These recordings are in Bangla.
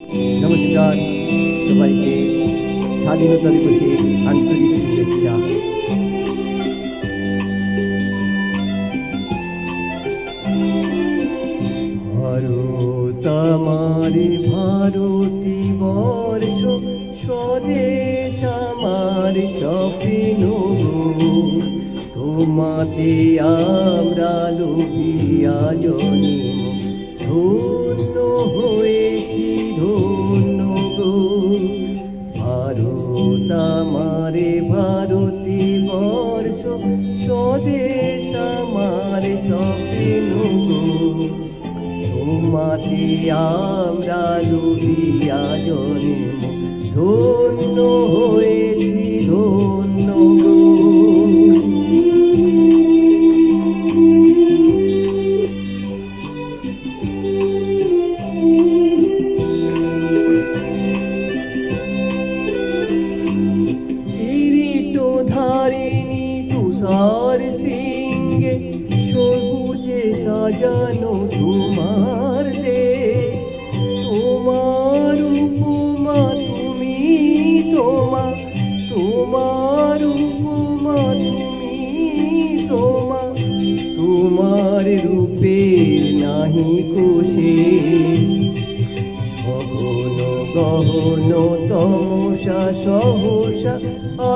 নমস্কার সবাইকে স্বাধীনতা দিবসের আন্তরিক শুভেচ্ছা। ভারত আমার, ভারতী বর্ষ, স্বদেশ আমার, স্বপ্ন তোমাতে আমরা লোভিয়া জনিম ধন্য হয়েছি। গো তোমাতে আমরা লুবিয়া জন্ম ধন্য হয়েছি ধন্য গো ধারিণী তুষার সিংহে সাজানো তোমার দেশ? তোমার উপমা তুমি তোমা, তোমার উপমা তুমি তোমা। তোমার রূপের নাহি কোশেষ সঘন গহন তমসা সহসা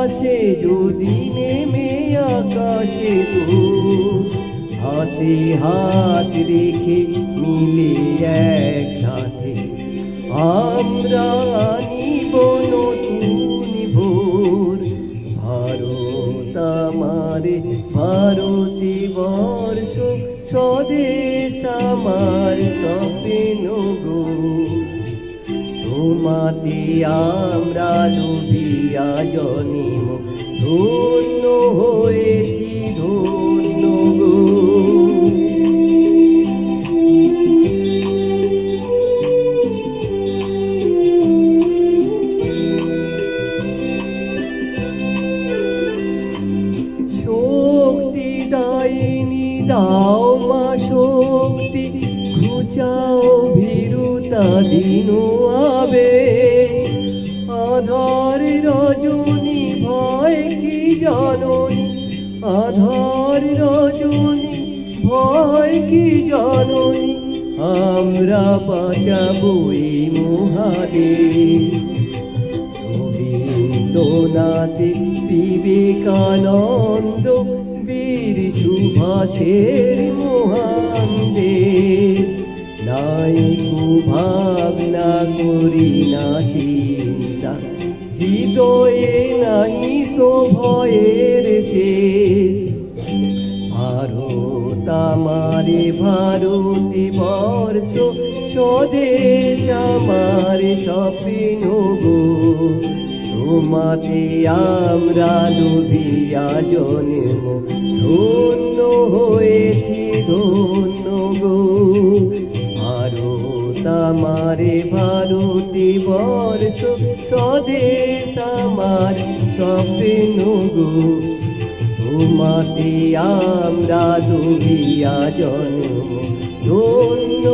আসে যদি নেমে আকাশে তো। হাতে হাত রেখে মিলে একসাথে আমরা নিব নতুন ভোর। ভারত আমারে, ভারতী বর্ষ, স্বদেশ আমার স্বপ্ন গো তোমাতে আমরা লোভিয়া জনিম ধন্য দাও মা শক্তি, ঘুচাও ভীরুতা দিন আবে আধার রজনী, ভয় কি জননী? আধার রজনী, ভয় কি জননী? আমরা বাঁচাবো এই মহাদেশ। রবীন্দ্রনাথ, বিবেকানন্দ বীর সুভাষের মহান দেশ। নাই ভাবনা করি না চিন্তা, হৃদয়ে নাই তো ভয়ের শেষ। ভারত আমারে ভারতী বর্ষ, স্বদেশ আমার স্বপ্ন গো। তোমাতে আমরা লোভিয়া জন্ম ধন্য হয়েছি, ধন্য গো। ভারত আমারে ভারতী বর্ষ, স্বদেশ আমার স্বপ্ন গো। তোমাতে আমরা দুবিয়া জন্ম ধন্য